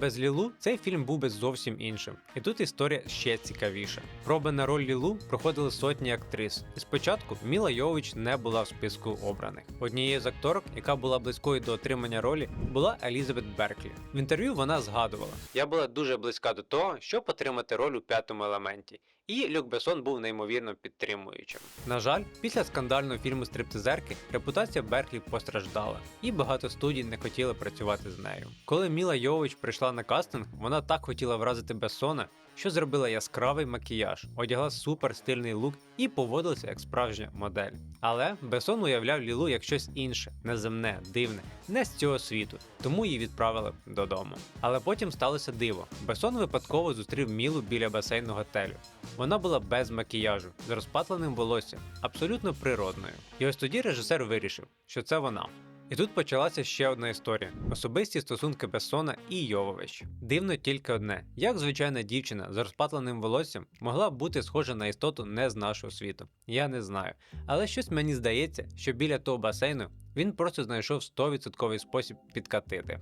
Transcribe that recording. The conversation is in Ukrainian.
Без Лілу цей фільм був би зовсім іншим, і тут історія ще цікавіша. Проби на роль Лілу проходили сотні актрис, і спочатку Міла Йович не була в списку обраних. Однією з акторок, яка була близькою до отримання ролі, була Елізабет Берклі. В інтерв'ю вона згадувала: Я була дуже близька до того, щоб отримати роль у п'ятому елементі, і Люк Бессон був неймовірно підтримуючим. На жаль, після скандального фільму Стриптизерки репутація Берклі постраждала, і багато студій не хотіли працювати з нею. Коли Міла Йович прийшла на кастинг, вона так хотіла вразити Бессона, що зробила яскравий макіяж, одягла супер стильний лук і поводилася як справжня модель. Але Бессон уявляв Лілу як щось інше, неземне, дивне, не з цього світу, тому її відправили додому. Але потім сталося диво. Бессон випадково зустрів Мілу біля басейну готелю. Вона була без макіяжу, з розпатленим волоссям, абсолютно природною. І ось тоді режисер вирішив, що це вона. І тут почалася ще одна історія: особисті стосунки Бессона і Йовович. Дивно тільки одне: як звичайна дівчина з розпатленим волоссям могла б бути схожа на істоту не з нашого світу. Я не знаю. Але щось мені здається, що біля того басейну він просто знайшов 100% спосіб підкатити.